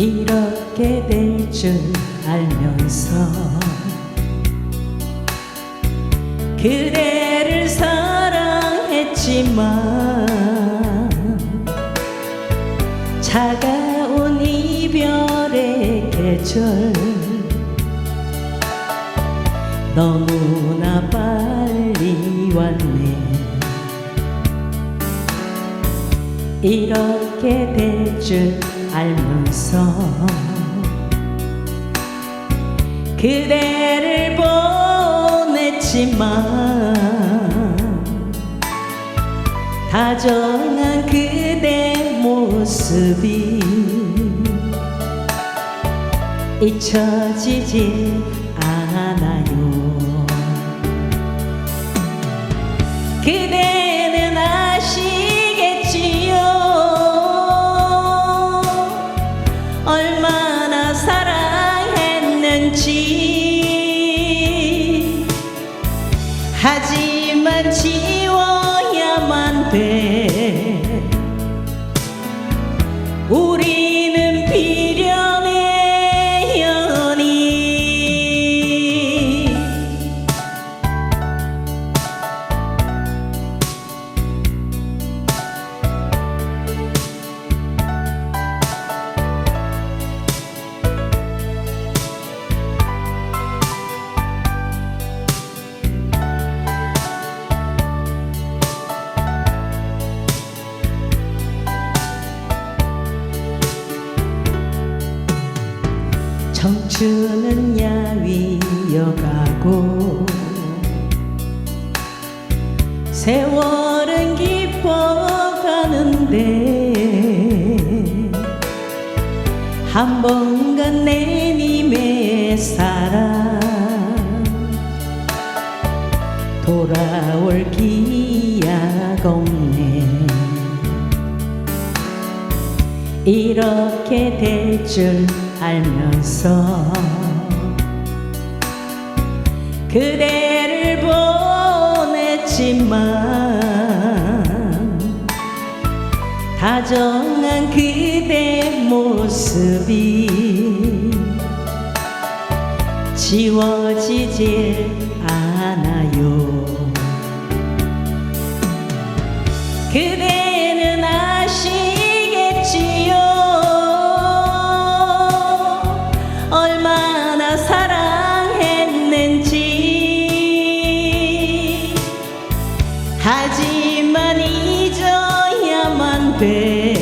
이렇게 될 줄 알면서 그대를 사랑했지만 차가운 이별의 계절 너무나 빨리 왔네. 이렇게 될줄 알면서 그대를 보냈지만 다정한 그대 모습이 잊혀지지 않아요. 그대 하지만 지워야만 돼 청춘은 야위여가고 세월은 깊어가는데 한 번간 내님의 사랑 돌아올 기약 없네. 이렇게 될줄 알면서 그대를 보냈지만 다정한 그대 모습이 지워지질 않아요. 그대 얼마나 사랑했는지. 하지만 잊어야만 돼.